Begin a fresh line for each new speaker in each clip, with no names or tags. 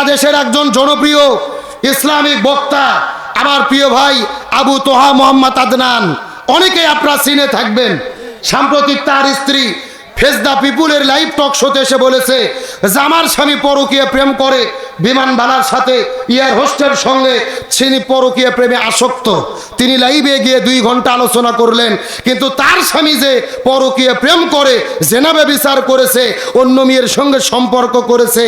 বাংলাদেশের একজন জনপ্রিয় ইসলামিক বক্তা, আমার প্রিয় ভাই আবু তোহা মোহাম্মদ আদনান। অনেকেই আপনারা সিনে থাকবেন। সাম্প্রতিক তার স্ত্রী ফেস দ্য পিপুলের লাইভ টক শোতে এসে বলেছে, যে আমার স্বামী পরকীয় প্রেম করে বিমান বালার সাথে ইয়ার হোস্টের সঙ্গে তিনি পরকীয় প্রেমে আসক্ত। তিনি লাইভে গিয়ে দুই ঘণ্টা আলোচনা করলেন, কিন্তু তার স্বামী যে পরকীয় প্রেম করে জেনাবে বিচার করেছে, অন্য মেয়ের সঙ্গে সম্পর্ক করেছে,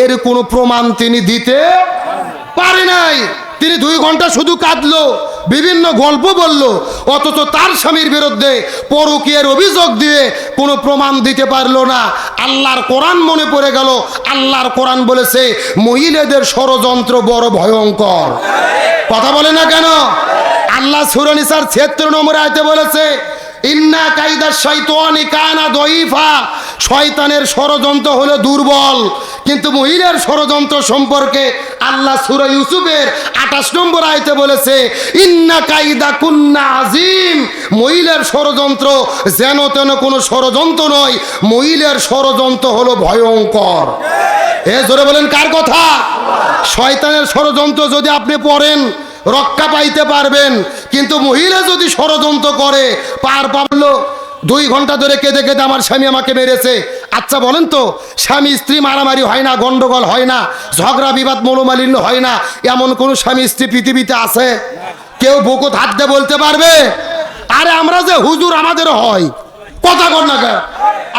এর কোনো প্রমাণ তিনি দিতে পারে নাই। তিনি দুই ঘণ্টা শুধু কাঁদলো, বিভিন্ন গল্প বলল, অথচ তার স্বামীর বিরুদ্ধে পরকীয়ের অভিযোগ দিয়ে কোনো প্রমাণ দিতে পারল না। আল্লাহর কোরআন মনে পড়ে গেল, আল্লাহর কোরআন বলেছে, মহিলাদের ষড়যন্ত্র বড় ভয়ঙ্কর। কথা বলে না কেন? আল্লাহ সুরনিসার ছিয়াত্তর নম্বর আয়তে বলেছে, ইন্না কাইদার শৈতানি কানা দইফা শয়তানের ষড়যন্ত্র হলো দুর্বল। কিন্তু মহিলার ষড়যন্ত্র সম্পর্কে আল্লাহ সুরা ইউসুফের আঠাশ নম্বর আয়তে বলেছে, ইন্না কাইদা কুন্না আজিম। মহিলার ষড়যন্ত্র যেন তেন কোনো ষড়যন্ত্র নয়, মহিলার ষড়যন্ত্র হলো ভয়ঙ্কর। এ জোরে বলেন, কার কথা? শয়তানের ষড়যন্ত্র যদি আপনি পড়েন, রক্ষা পাইতে পারবেন। কিন্তু মহিলা যদি ষড়যন্ত্র করে, পার পাবলো, দুই ঘণ্টা ধরে কেঁদে কেঁদে আমার স্বামী আমাকে মেরেছে। আচ্ছা বলেন তো, স্বামী, স্ত্রী মারামারি হয় না, গন্ডগোল হয় না, ঝগড়া, বিবাদ, মনোমালিন্য হয় না, এমন কোন স্বামী, স্ত্রী পৃথিবীতে আছে? কেউ বুকুত হাত দিয়ে বলতে পারবে? আরে আমরা যে হুজুর আমাদের হয়, কথা কর না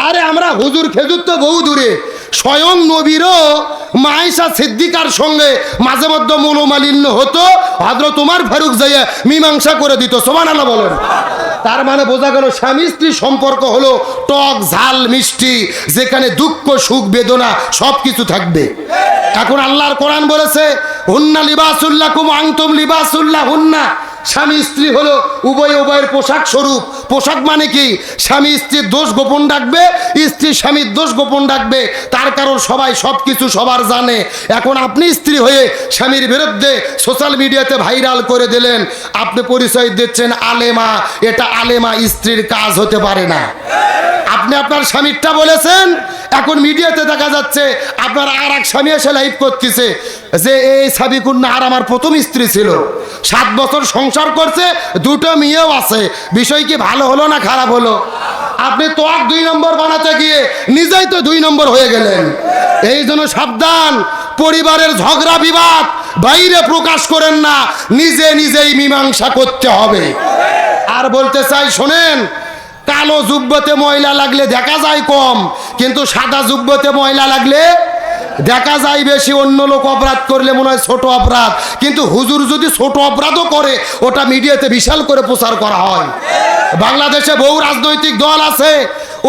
আরে আমরা হুজুর খেজুর তো বহু দূরে, স্বয়ং নবীরও মাইশা সিদ্দিকার সঙ্গে মাঝে মধ্যে মনোমালিন্য হতো, ভাদ্র তোমার ফারুক যাইয়া মীমাংসা করে দিত সমান আল্লাহ বলেন। তার মানে বোঝা গেল স্বামী স্ত্রী সম্পর্ক হলো টক, ঝাল, মিষ্টি, যেখানে দুঃখ, সুখ, বেদনা সব কিছু থাকবে। এখন আল্লাহর কোরআন বলেছে, হুন্না লিবাসুল্লাহ কুম আংতুম লিবাসুল্লাহ হুন্না। স্বামী স্ত্রী হলো উভয় উভয়ের পোশাক স্বরূপ। পোশাক মানে কি? স্বামী স্ত্রীর দোষ গোপন ডাকবে স্ত্রী স্বামীর দোষ গোপন ডাকবে তার কারণ সবাই সব কিছু সবার জানে। এখন আপনি স্ত্রী হয়ে স্বামীর বিরুদ্ধে সোশ্যাল মিডিয়াতে ভাইরাল করে দিলেন। আপনি পরিচয় দিচ্ছেন আলেমা। এটা আলেমা স্ত্রীর কাজ হতে পারে না। আপনি আপনার স্বামীরটা বলেছেন, এখন মিডিয়াতে দেখা যাচ্ছে আপনার আর এক স্বামী এসে লাইভ করতেছে যে, এই সাবিকুন্না আর আমার প্রথম স্ত্রী ছিল। সাত বছর সংসার করছে, দুটো মেয়েও আছে। বিষয় কি ভালো হলো না খারাপ হলো? আপনি তো আর দুই নম্বর বানাতে গিয়ে নিজেই তো দুই নম্বর হয়ে গেলেন। এই জন্য সাবধান, পরিবারের ঝগড়া বিবাদ বাইরে প্রকাশ করেন না, নিজে নিজেই মীমাংসা করতে হবে। আর বলতে চাই, শোনেন কালো জুব্বতে ময়লা লাগলে দেখা যায় কম, কিন্তু সাদা জুব্বতে ময়লা লাগলে দেখা যায় বেশি। অন্য লোক অপরাধ করলে মনে হয় ছোট অপরাধ। কিন্তু হুজুর যদি ছোট অপরাধও করে, ওটা মিডিয়াতে বিশাল করে প্রচার করা হয়। বাংলাদেশে বহু রাজনৈতিক দল আছে,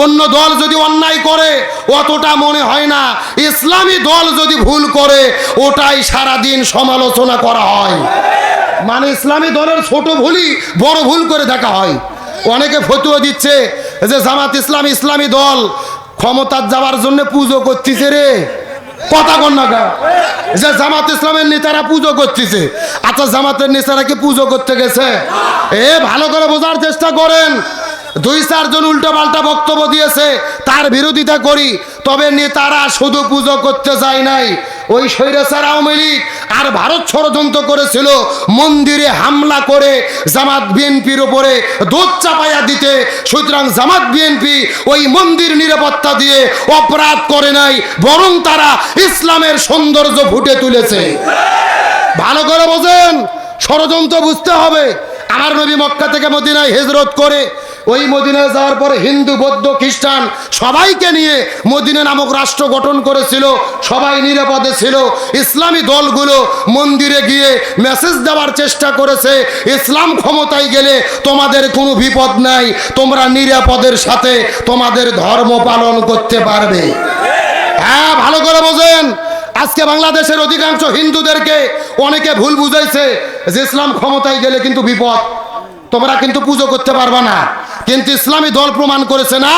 অন্য দল যদি অন্যায় করে, অতটা মনে হয় না। ইসলামী দল যদি ভুল করে, ওটাই সারাদিন সমালোচনা করা হয়। মানে ইসলামী দলের ছোট ভুলই বড় ভুল করে দেখা হয়। অনেকে ফতুয়া দিচ্ছে যে জামাত ইসলাম, ইসলামী দল ক্ষমতার যাওয়ার জন্য পুজো করতেছে রে। কথা কন না গা। যে জামাত ইসলামের নেতারা পুজো করতেছে। আচ্ছা জামাতের নেতারা কি পুজো করতে গেছে? এ, ভালো করে বোঝার চেষ্টা করেন। দুই চারজন উল্টো পাল্টা বক্তব্য দিয়েছে, তার বিরোধিতা করি, তবে নেতারা শুধু পুজো করতে যায় নাই। ওই স্বৈরাচার আওয়ামী লীগ আর ভারত ষড়যন্ত্র করেছিল, মন্দিরে হামলা করে জামাত বিএনপির উপরে দোধ চাপাইয়া দিতে। সুতরাং জামাত বিএনপি ওই মন্দির নিরাপত্তা দিয়ে অপরাধ করে নাই, বরং তারা ইসলামের সৌন্দর্য ফুটে তুলেছে। ভালো করে বোঝেন, ষড়যন্ত্র বুঝতে হবে। আমার নবী মক্কা থেকে মদিনায় হেজরত করে ওই মদিনায় যাওয়ার পরে হিন্দু, বৌদ্ধ, খ্রিস্টান সবাইকে নিয়ে মদিনা নামক রাষ্ট্র গঠন করেছিল। সবাই নিরাপদে ছিল। ইসলামী দলগুলো মন্দিরে গিয়ে মেসেজ দেওয়ার চেষ্টা করেছে, ইসলাম ক্ষমতায় গেলে তোমাদের কোনো বিপদ নাই। তোমরা নিরাপদের সাথে তোমাদের ধর্ম পালন করতে পারবে। হ্যাঁ ভালো করে বোঝেন। আজকে বাংলাদেশের অধিকাংশ হিন্দুদেরকে অনেকে ভুল বুঝাইছে যে, ইসলাম ক্ষমতায় গেলে কিন্তু বিপদ। তোমরা কিন্তু পুজো করতে পারবা না। কিন্তু ইসলামী দল প্রমাণ করেছে না।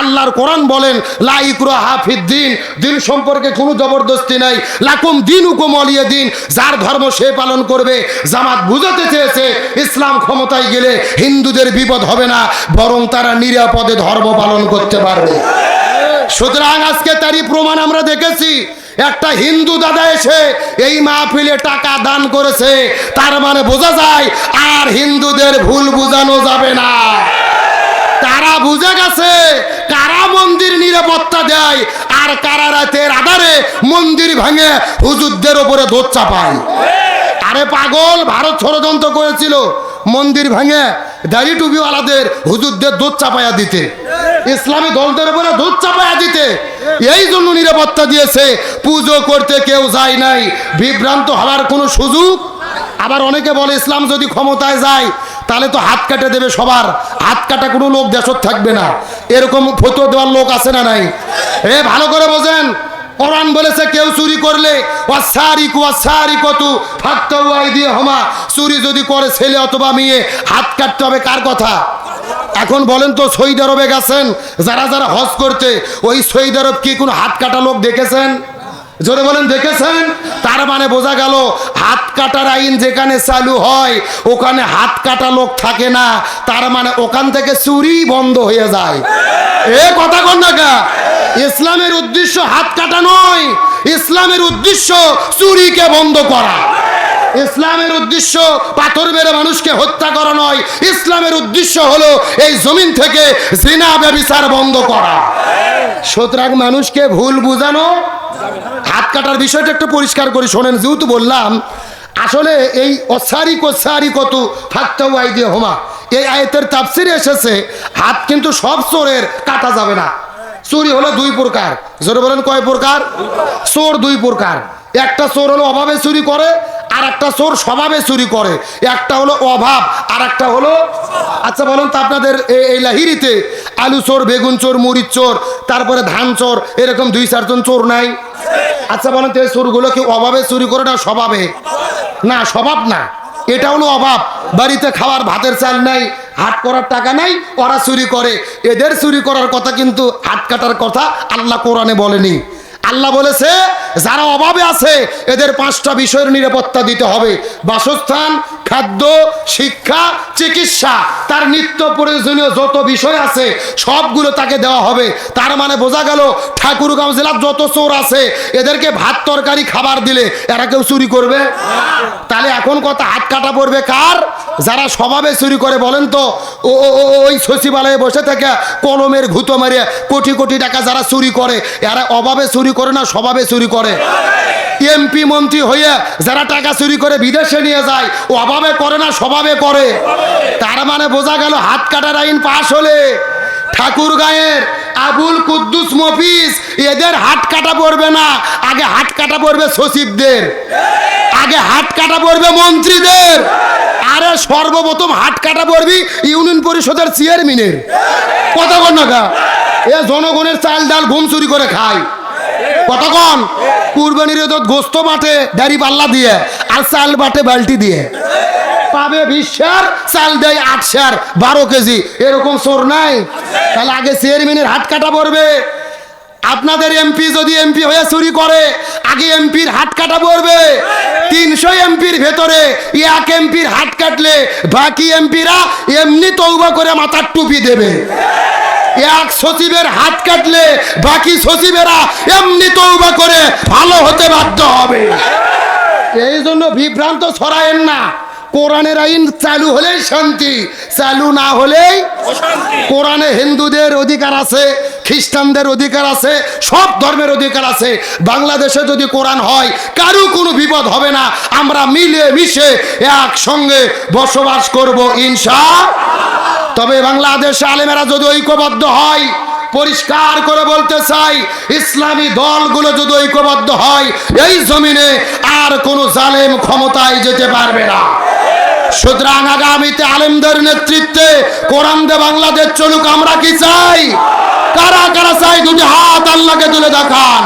আল্লাহর কোরআন বলেন লাইকুরা হাফিদ দিন। সম্পর্কে কোনো জবরদস্তি নাই। লাকুম দিন উকুম অলিয়ে দিন। যার ধর্ম সে পালন করবে। জামাত বুঝাতে চেয়েছে, ইসলাম ক্ষমতায় গেলে হিন্দুদের বিপদ হবে না, বরং তারা নিরাপদে ধর্ম পালন করতে পারবে। সুতরাং আজকে তারই প্রমাণ আমরা দেখেছি। একটা হিন্দু দাদা এসে এই মাহফিলে টাকা দান করেছে। তার মানে বোঝা যায়, আর হিন্দুদের ভুল বোঝানো যাবে না। তারা বুঝে গেছে, কারা মন্দির নিরাপত্তা দেয়, আর কারা রাতের আধারে মন্দির ভাঙে, হুজুরদের ওপরে দোষ চাপায়। আরে পাগল, ভারত ষড়যন্ত্র করেছিল, মন্দির ভাঙে, দাড়ি টুপিওয়ালাদের হুজুরদের দুধ চাপায়া দিতে। ইসলামী দলদের উপরে দুধ চাপায়া দিতে। এই জন্য নিরাপত্তা দিয়েছে, পুজো করতে কেউ যায় নাই। বিভ্রান্ত হওয়ার কোনো সুযোগ? আবার অনেকে বলে, ইসলাম যদি ক্ষমতায় যায় তাহলে তো হাত কাটে দেবে সবার। হাত কাটা কোনো লোক দেশত থাকবে না। এরকম ফটো দেওয়ার লোক আছে না নাই? এ, ভালো করে বোঝেন। কোরআন বলেছে, কেউ চুরি করলে দিয়ে হমা চুরি যদি করে ছেলে অথবা মেয়ে, হাত কাটতে হবে কার কথা? এখন বলেন তো সৌদি আরবে গেছেন, যারা যারা হজ করতে, ওই সৌদি আরব কি কোনো হাত কাটা লোক দেখেছেন? জোরে বলেন, দেখেছেন? তার মানে বোঝা গেল, হাত কাটার আইন যেখানে চালু হয়, ওখানে হাত কাটা লোক থাকে না। তার মানে ওখান থেকে চুরি বন্ধ হয়ে যায়। এ কথা কন না ইসলামের উদ্দেশ্য হাত কাটা নয়, ইসলামের উদ্দেশ্য চুরিকে বন্ধ করা। ইসলামের উদ্দেশ্য পাথর মেরে মানুষকে হত্যা করা নয়, ইসলামের উদ্দেশ্য হলো এই জমিন থেকে জিনা, ব্যবিচার বন্ধ করা। সুতরাং মানুষকে ভুল বুঝানো হাত কাটার বিষয়টা একটু পরিষ্কার করে। শোনেন, যেহেতু বললাম, আসলে এই অসারি কোসারি কত থাকতে আই দিয়ে হোমা। এই আয়তের তাফসিরে এসেছে, হাত কিন্তু সব চোরের, কাটা যাবে না। চুরি হলো দুই প্রকার। জোরে বলেন, কয় প্রকার? চোর দুই প্রকার। একটা চোর হলো অভাবে চুরি করে আর একটা চোর স্বভাবে চুরি করে। একটা হলো অভাব আর একটা হলো আচ্ছা বলুন তো আপনাদের এই লাহিরিতে আলু চোর, বেগুন চোর মরিচ চোর, তারপরে ধান চোর, এরকম দুই চারজন চোর নাই? আচ্ছা বলেন তো এই চুরগুলো কি অভাবে চুরি করে না স্বভাবে? না, স্বভাব না। এটা হলো অভাব। বাড়িতে খাওয়ার ভাতের চাল নাই, হাট করার টাকা নাই, ওরা চুরি করে। এদের চুরি করার কথা কিন্তু হাট কাটার কথা আল্লাহ কোরআনে বলেনি। আল্লাহ বলেছে, যারা অভাবে আছে, এদের পাঁচটা বিষয়ের নিরাপত্তা দিতে হবে। বাসস্থান, খাদ্য, শিক্ষা, চিকিৎসা, তার নিত্য প্রয়োজনীয় যত বিষয় আছে, সবগুলো তাকে দেওয়া হবে। তার মানে বোঝা গেল, ঠাকুরগাঁও জেলার যত চোর আছে, এদেরকে ভাত, তরকারি, খাবার দিলে এরা কেউ চুরি করবে? তাহলে এখন কথা, হাত কাটা পড়বে কার? যারা স্বভাবে চুরি করে, বলেন তো, ও ওই সচিবালয়ে বসে থেকে কলমের ঘুতো মারে কোটি কোটি টাকা যারা চুরি করে, এরা অভাবে চুরি করে না স্বভাবে চুরি করে। এমপি মন্ত্রী হয়ে যারা টাকা চুরি করে বিদেশে নিয়ে যায়, ও অভাবে করে না স্বভাবে করে। তার মানে বোঝা গেল হাত কাটার আইন পাশ হলে ঠাকুর গায়ের আবুল কুদ্দুস মফিস এদের হাত কাটা পড়বে না, আগে হাত কাটা পড়বে সচিবদের, আগে হাত কাটা পড়বে মন্ত্রীদের, আরে সর্বপ্রথম হাত কাটা পড়বি ইউনিয়ন পরিষদের চেয়ারম্যানের। কথা কন না এ জনগণের চাল ডাল ঘুম চুরি করে খায়। কতক্ষণ? কুরবানির গোস্ত বাটে দাড়ি পাল্লা দিয়ে, আর চাল বাটে বালতি দিয়ে। পাবে বিশ শেয়ার, চাল দেয় আট বারো কেজি। এরকম চোর নাই? তাহলে আগে চেয়ারম্যানের হাত কাটা পড়বে। আপনাদের এমপি যদি এমপি হয়ে চুরি করে, আগে এমপির হাত কাটা পড়বে। তিনশো এমপির ভেতরে এক এমপির হাত কাটলে বাকি এমপিরা এমনি তৌবা করে মাথার টুপি দেবে। এক সচিবের হাত কাটলে বাকি সচিবেরা এমনি তৌবা করে ভালো হতে বাধ্য হবে। এই জন্য বিভ্রান্ত ছড়ায়েন না। কোরআনের আইন চালু হলেই শান্তি, চালু না হলেই কোরআনে হিন্দুদের অধিকার আছে, খ্রিস্টানদের অধিকার আছে, সব ধর্মের অধিকার আছে। বাংলাদেশে যদি কোরআন হয়, কারও কোনো বিপদ হবে না। আমরা মিলে মিশে একসঙ্গে বসবাস করব ইনশা তবে বাংলাদেশ আলেমেরা যদি ঐক্যবদ্ধ হয়, পরিষ্কার করে বলতে চাই, ইসলামী দলগুলো যদি ঐক্যবদ্ধ হয়, এই জমিনে আর কোনো জালেম ক্ষমতায় যেতে পারবে না। সুতরাং আগামীতে আলেমদের নেতৃত্বে কোরআন দে বাংলাদেশ চলুক, আমরা কি চাই? কারা কারা চাই? দুটি হাত আল্লাহকে তুলে দেখান।